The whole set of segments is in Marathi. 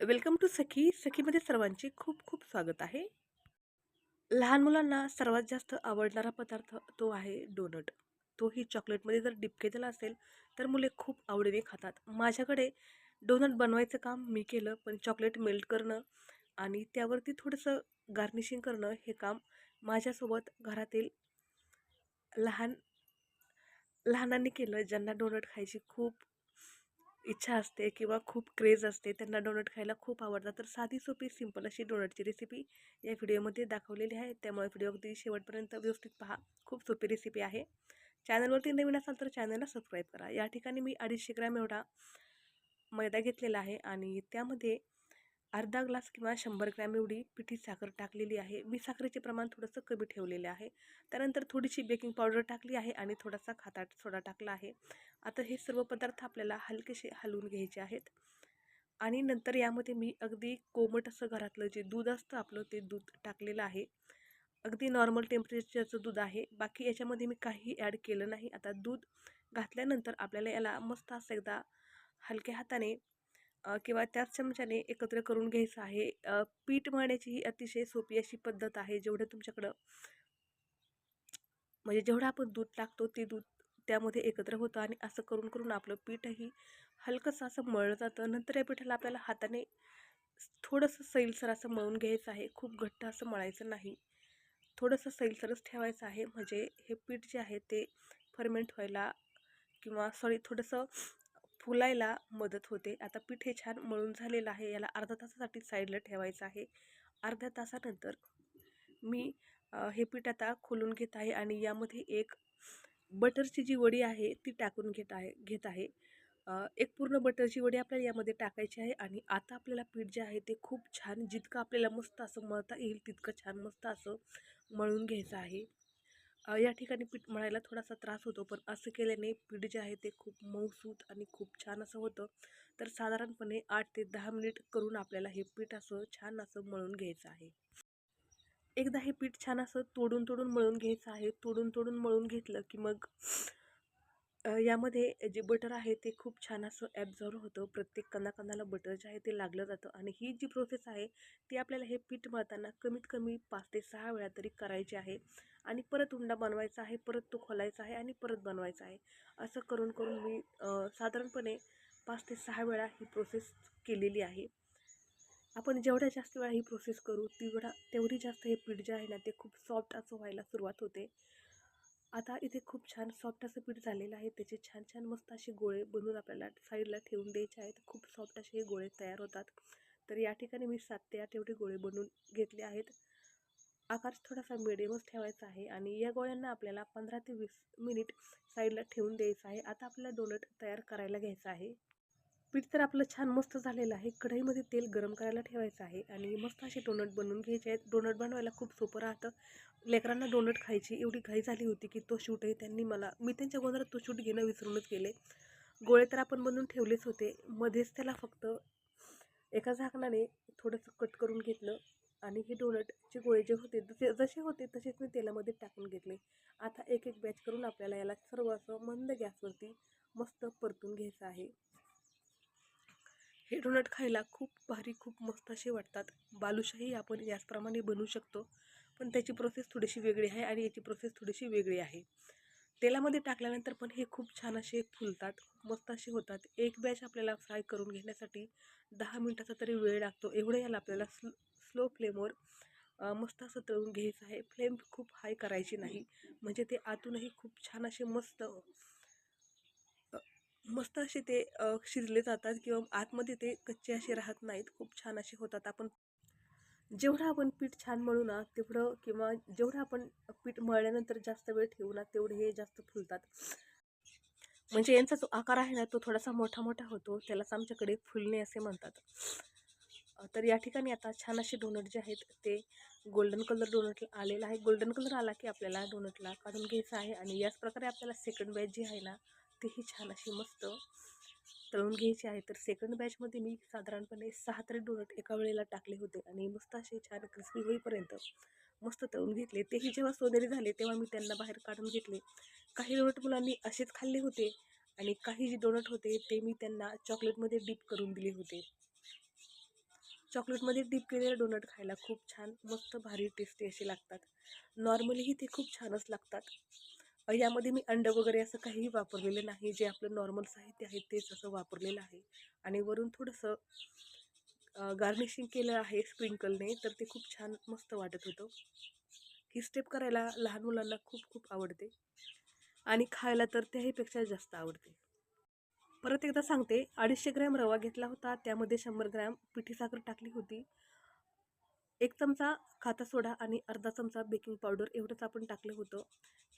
वेलकम टू सखी. सखीमध्ये सर्वांचे खूप खूप स्वागत आहे. लहान मुलांना सर्वात जास्त आवडणारा पदार्थ तो आहे डोनट. तोही चॉकलेटमध्ये जर डिप केलेला असेल तर मुले खूप आवडीने खातात. माझ्याकडे डोनट बनवायचं काम मी केलं पण चॉकलेट मेल्ट करणं आणि त्यावरती थोडंसं गार्निशिंग करणं हे काम माझ्यासोबत घरातील लहान लहानांनी केलं ज्यांना डोनट खायची खूप इच्छा असते किंवा खूप क्रेज असते त्यांना डोनट खायला खूप आवडतात. तर साधी सोपी सिंपल अशी डोनटची रेसिपी या व्हिडिओमध्ये दाखवलेली आहे. त्यामुळे व्हिडिओ अगदी शेवटपर्यंत व्यवस्थित पहा. खूप सोपी रेसिपी आहे. चॅनलवरती नवीन असाल तर चॅनलला सबस्क्राईब करा. या ठिकाणी मी अडीचशे ग्रॅम एवढा मैदा घेतलेला आहे आणि त्यामध्ये अर्धा ग्लास किंवा शंभर ग्रॅम एवढी पिठी साखर टाकलेली आहे. मी साखरेचे प्रमाण थोडंसं कमी ठेवलेले आहे. त्यानंतर थोडीशी बेकिंग पावडर टाकली आहे आणि थोडासा खाता सोडा टाकला आहे. आता हे सर्व पदार्थ आपल्याला हलकेसे हलवून घ्यायचे आहेत. आणि नंतर यामध्ये मी अगदी कोमट असं घरातलं जे दूध असतं आपलं ते दूध टाकलेलं आहे. अगदी नॉर्मल टेम्परेचरचं दूध आहे. बाकी याच्यामध्ये मी काही ॲड केलं नाही. आता दूध घातल्यानंतर आपल्याला याला मस्त असं एकदा हलक्या हाताने किंवा त्याच चमच्याने एकत्र करून घ्यायचं आहे. पीठ मळण्याची ही अतिशय सोपी अशी पद्धत आहे जेवढं तुमच्याकडं म्हणजे जेवढं आपण दूध टाकतो ते दूध त्यामध्ये एकत्र होतं आणि असं करून करून आपलं पीठही हलकंसं असं मळलं जातं. नंतर या पिठाला आपल्याला हाताने थोडंसं सैलसर असं मळून घ्यायचं आहे. खूप घट्ट असं मळायचं नाही. थोडंसं सैलसरच ठेवायचं आहे. म्हणजे हे पीठ जे आहे ते फर्मेंट व्हायला किंवा सॉरी थोडंसं फुलायला मदत होते. आता पीठ हे छान मळून झालेलं आहे. याला अर्धा तासासाठी साईडला ठेवायचं आहे. अर्ध्या तासानंतर मी हे पीठ आता खोलून घेत आहे आणि यामध्ये एक बटरची जी वडी आहे ती टाकून घेत आहे घेत आहे. एक पूर्ण बटरची वडी आपल्याला यामध्ये टाकायची आहे आणि आता आपल्याला पीठ जे आहे ते खूप छान जितकं आपल्याला मस्त असं मळता येईल तितकं छान मस्त असं मळून घ्यायचं आहे. या ठिकाणी पीठ मळायला थोडासा त्रास होतो पण असं केल्याने पीठ जे आहे ते खूप मऊसूत आणि खूप छान असं होतं. तर साधारणपणे आठ ते दहा मिनिट करून आपल्याला हे पीठ असं छान असं मळून घ्यायचं आहे. एकदा हे पीठ छान असं तोडून तोडून मळून घ्यायचं आहे. तोडून तोडून मळून घेतलं की मग यामध्ये जे बटर आहे ते खूप छान असं ॲब्झॉर्व होतं. प्रत्येक कणाकणाला बटर जे आहे ते लागलं जातं आणि ही जी प्रोसेस आहे ती आपल्याला हे पीठ मळताना कमीत कमी पाच ते सहा वेळा तरी करायची आहे आणि परत उंडा बनवायचा आहे परत तो खोलायचा आहे आणि परत बनवायचा आहे. असं करून करून मी साधारणपणे पाच ते सहा वेळा ही प्रोसेस केलेली आहे. आपण जेवढ्या जास्त वेळा ही प्रोसेस करू तेवढा तेवढी जास्त हे पीठ जे आहे ना ते खूप सॉफ्ट असं व्हायला सुरुवात होते. आता इथे खूप छान सॉफ्ट असं पीठ झालेलं आहे. त्याचे छान छान मस्त असे गोळे बनवून आपल्याला साईडला ठेवून द्यायचे आहेत. खूप सॉफ्ट असे हे गोळे तयार होतात. तर या ठिकाणी मी सात ते आठ एवढे गोळे बनवून घेतले आहेत. आकार थोडासा मिडियमच ठेवायचा आहे आणि या गोळ्यांना आपल्याला पंधरा ते वीस मिनिट साईडला ठेवून द्यायचं आहे. आता आपल्याला डोनट तयार करायला घ्यायचं आहे. पीठ तर आपलं छान मस्त झालेलं आहे. कढईमध्ये तेल गरम करायला ठेवायचं आहे आणि मस्त असे डोनट बनवून घ्यायचे आहेत. डोनट बनवायला खूप सोपं राहतं. लेकरांना डोनट खायची एवढी घाई झाली होती की तो शूटही त्यांनी मला मी त्यांच्या गोंधळात तो शूट घेणं विसरूनच गेले. गोळे तर आपण बनवून ठेवलेच होते. मध्येच त्याला फक्त एका झाकणाने थोडंसं कट करून घेतलं आणि हे डोनटचे गोळे जे होते जसे जसे होते तसेच मी तेलामध्ये टाकून घेतले. आता एक एक बॅच करून आपल्याला याला सर्व असं मंद गॅसवरती मस्त परतून घ्यायचं आहे. हे डोनट खायला खूप भारी खूप मस्त असे वाटतात. बालुशाही आपण याचप्रमाणे बनवू शकतो पण त्याची प्रोसेस थोडीशी वेगळी आहे आणि याची प्रोसेस थोडीशी वेगळी आहे. तेलामध्ये टाकल्यानंतर पण हे खूप छान असे फुलतात मस्त असे होतात. एक बॅच आपल्याला फ्राय करून घेण्यासाठी दहा मिनटाचा तरी वेळ लागतो. एवढं याला आपल्याला स्लो स्लो फ्लेमवर मस्त असं तळून घ्यायचं आहे. फ्लेम खूप हाय करायची नाही. म्हणजे ते आतूनही खूप छान असे मस्त मस्त असे ते शिरले जातात किंवा आतमध्ये ते कच्चे असे राहत नाहीत. खूप छान असे होतात. आपण जेवढं आपण पीठ छान मळू ना तेवढं किंवा जेवढं आपण पीठ मळल्यानंतर जास्त वेळ ठेवू ना तेवढे हे जास्त फुलतात. म्हणजे यांचा जो आकार आहे ना तो थोडासा मोठा मोठा होतो. त्यालाच आमच्याकडे फुलणे असे म्हणतात. तर या ठिकाणी आता छान असे डोनट जे आहेत ते गोल्डन कलर डोनट आलेला आहे. गोल्डन कलर आला की आपल्याला डोनटला काढून घ्यायचं आहे. आणि याच प्रकारे आपल्याला सेकंड बॅच जी आहे ना तीही छान अशी मस्त तळून घ्यायची आहे तर सेकंड बॅचमध्ये मी साधारणपणे सहा तरी डोनट एका वेळेला टाकले होते आणि मस्त असे छान क्रिस्पी होईपर्यंत मस्त तळून घेतले. तेही जेव्हा सोनेरी झाले तेव्हा मी त्यांना बाहेर काढून घेतले. काही डोनट मुलांनी असेच खाल्ले होते आणि काही जे डोनट होते ते मी त्यांना चॉकलेटमध्ये डीप करून दिले होते. चॉकलेटमध्ये डीप केलेले डोनट खायला खूप छान मस्त भारी टेस्टी असे लागतात. नॉर्मलीही ते खूप छानच लागतात. यामध्ये मी अंड वगैरे असं काहीही वापरलेलं नाही. जे आपलं नॉर्मल साहित्य आहे तेच असं वापरलेलं आहे. आणि वरून थोडंसं गार्निशिंग केलं आहे स्प्रिंकलने तर ते खूप छान मस्त वाटत होतं. ही स्टेप करायला लहान मुलांना खूप खूप आवडते. आणि खायला तर त्याहीपेक्षा जास्त आवडते. परत एकदा सांगते अडीचशे ग्रॅम रवा घेतला होता. त्यामध्ये शंभर ग्रॅम पिठी साखर टाकली होती. एक चमचा खाता सोडा आणि अर्धा चमचा बेकिंग पावडर एवढंच आपण टाकलं होतं.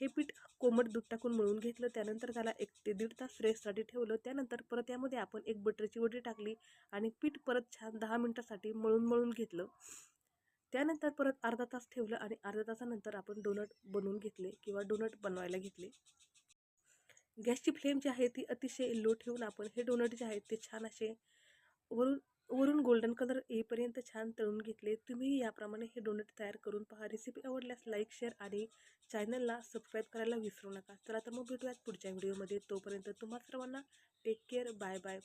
हे पीठ कोमट दूध टाकून मळून घेतलं त्यानंतर त्याला एक ते दीड तास रेस्टसाठी ठेवलं त्यानंतर परत यामध्ये आपण एक बटरची वडी टाकली आणि पीठ परत छान दहा मिनटासाठी मळून मळून घेतलं. त्यानंतर परत अर्धा तास ठेवलं आणि अर्धा तासानंतर आपण डोनट बनवून घेतले किंवा डोनट बनवायला घेतले. गॅसची फ्लेम जी आहे ती अतिशय लो ठेवून आपण हे डोनट जे आहेत ते छान असे वरून वरून गोल्डन कलर येईपर्यंत छान तळून घेतले. तुम्ही याप्रमाणे हे डोनट तयार करून पहा. रेसिपी आवडल्यास लाईक शेअर आणि चॅनलला सबस्क्राईब करायला विसरू नका. चला तर मग भेटूयात पुढच्या व्हिडिओमध्ये तोपर्यंत तुम्हा सर्वांना टेक केअर बाय बाय